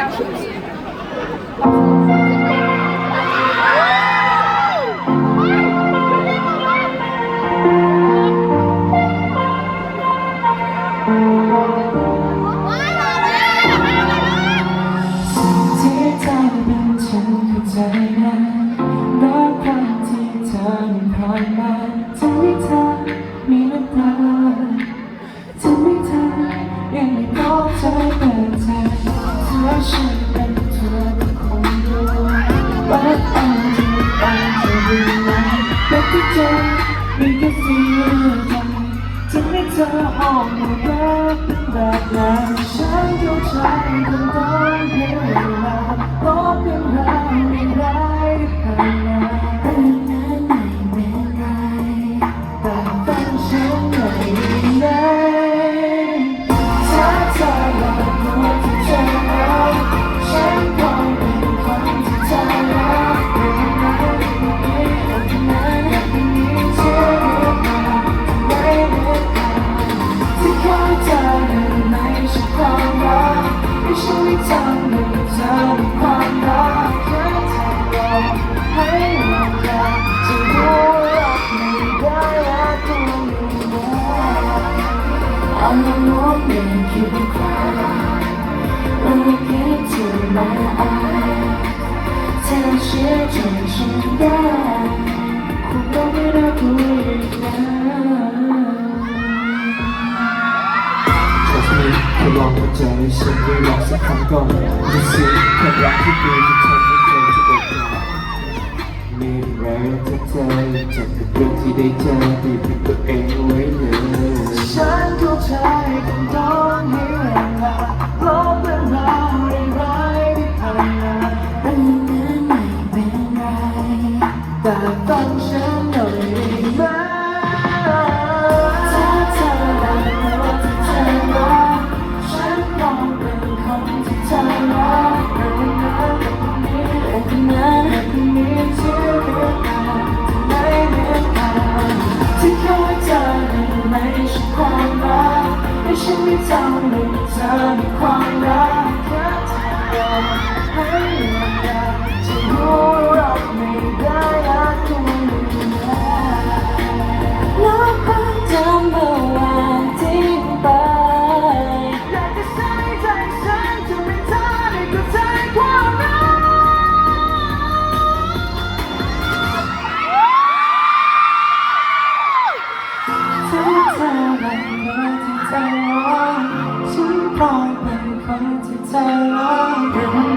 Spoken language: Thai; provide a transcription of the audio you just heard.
我来了，我来了，面前，可再。 ธอห้องรักแบบนั้นฉันเข้าใจกันได้เพียงเวลาก็เพียงเรา on the morning you will cry When you came to my eyes Tell children to die 고마워라고 일단 เธอลองมาใจฉันได้ลองสักครั้งก่อนดูสิความรักที่เป็นที่ทำให้เธอจะอกหักมีแรงจะเจจากเรื่องที่ได้เจอที่เป็น she climb up And she be telling me, tell me, climb up ธอวันเดีที่เธอร้อฉันพร้อมเป็นคนที่เธอร้อ